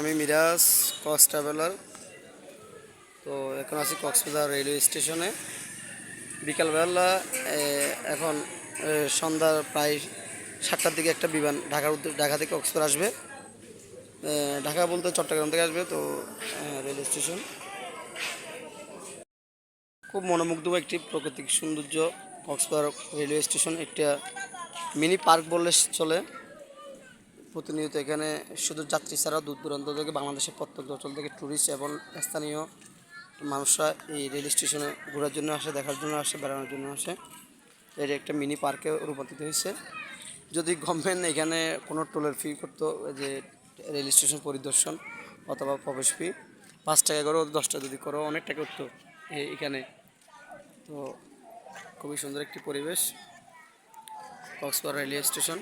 আমি Miraj Cox traveller. তো এখন আছি কক্সবাজার রেলওয়ে স্টেশনে। বিকালবেলা এখন এ, সন্ধ্যার প্রায় সাতটার দিকে একটা বিমান ঢাকার উদ্দেশ্যে ঢাকা থেকে কক্সবাজার আসবে। ঢাকা বলতে চট্টগ্রাম থেকে আসবে তো রেলওয়ে স্টেশন। খুব মনোমুগ্ধ একটি প্রাকৃতিক সৌন্দর্য কক্সবাজার রেলওয়ে স্টেশন। একটা মিনি পার্ক বললে চলে। প্রতিনিয়ত এখানে শুধু যাত্রী ছাড়াও দূর দূরান্ত থেকে বাংলাদেশের প্রত্যন্ত অঞ্চল থেকে ট্যুরিস্ট এবং স্থানীয় মানুষরা এই রেল স্টেশনে ঘোরার জন্য আসে, দেখার জন্য আসে, বেড়ানোর জন্য আসে। এর একটা মিনি পার্কে রূপান্তরিত হয়েছে। যদি গভর্নমেন্ট এখানে কোনো টোলের ফি করতো যে রেল স্টেশন পরিদর্শন অথবা প্রবেশ ফি পাঁচ টাকা করো দশ টাকা যদি করো, অনেক টাকা উঠতো এখানে। তো খুবই সুন্দর একটি পরিবেশ, কক্সবাজার রেলওয়ে স্টেশন